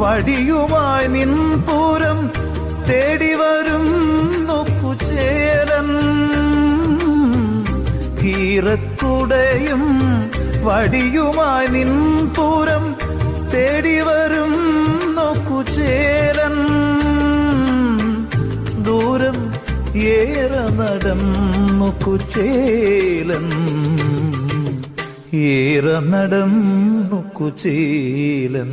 വടിയുമായി നിൻപൂരം തേടി വരും നോക്കുചേരൻ കീറക്കുടയും വടിയുമായി നിൻപൂരം തേടി വരും നോക്കുചേരൻ ദൂരം ഏറെ നടന്നു ഏറ ഏറെ നടന്നു കുചേലൻ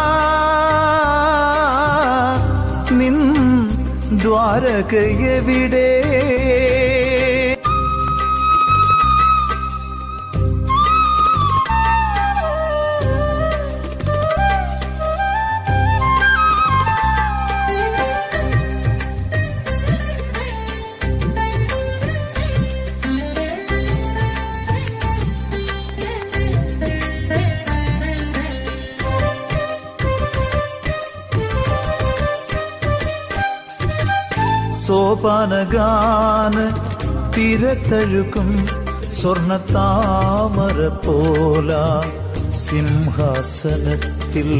ദ്വാരകയെവിടെ സോപാനഗാന തിരത്തഴുക്കും സ്വർണ താമര പോല സിംഹാസനത്തിൽ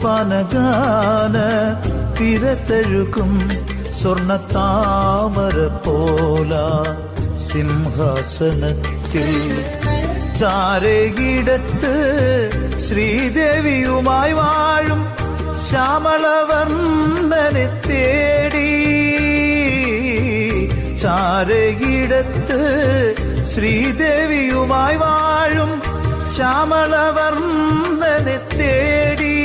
സോപാനഗാന തിരത്തഴുക്കും സ്വർണ താമര പോല സിംഹാസനത്തിൽ ചാരകിടത്ത് ശ്രീദേവിയുമായി വാഴും ശ്യാമളവർണനെ തേടി ചാരയിടത്ത് ശ്രീദേവിയുമായി വാഴും ശ്യാമളവർണനെ തേടി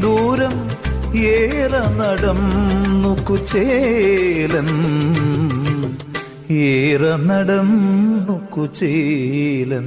ദൂരം ഏറെ നടന്നു കുചേലൻ ഏറെ നടന്നു കുചേലൻ.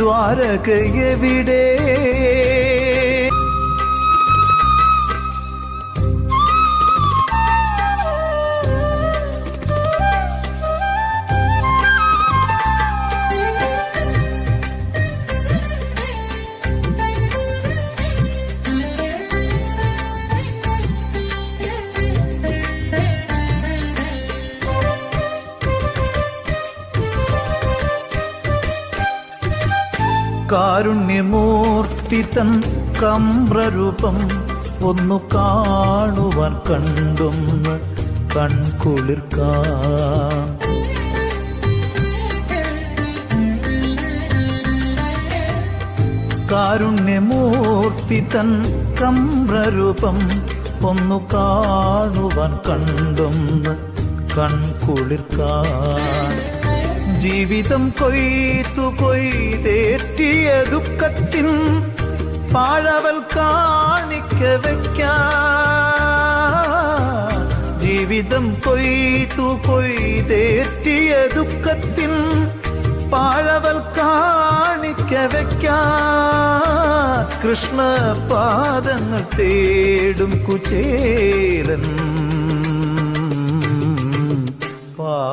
ദ്വാരകയെവിടെ കാരുണ്യമൂർത്തി തൻ കമ്രൂപം ഒന്നു കാണുവാൻ കണ്ടൊന്ന് കൺകുളിർക്കാൻ കാരുണ്യമൂർത്തി തൻ കമ്രൂപം ഒന്നു കാണുവാൻ കണ്ടും കൺകുളിർക്കാൻ ജീവിതം കൊയ്ത്തു കൊയ്തേറ്റിയ ദുഃഖത്തിൻ പാഴവൽ കാണിക്ക വയ്ക്കാൻ ജീവിതം കൊയ്ത്തു കൊയ്തേറ്റിയ ദുഃഖത്തിൻ പാഴവൽ കാണിക്ക വയ്ക്കാൻ കൃഷ്ണ പാദങ്ങൾ തേടും കുചേലൻ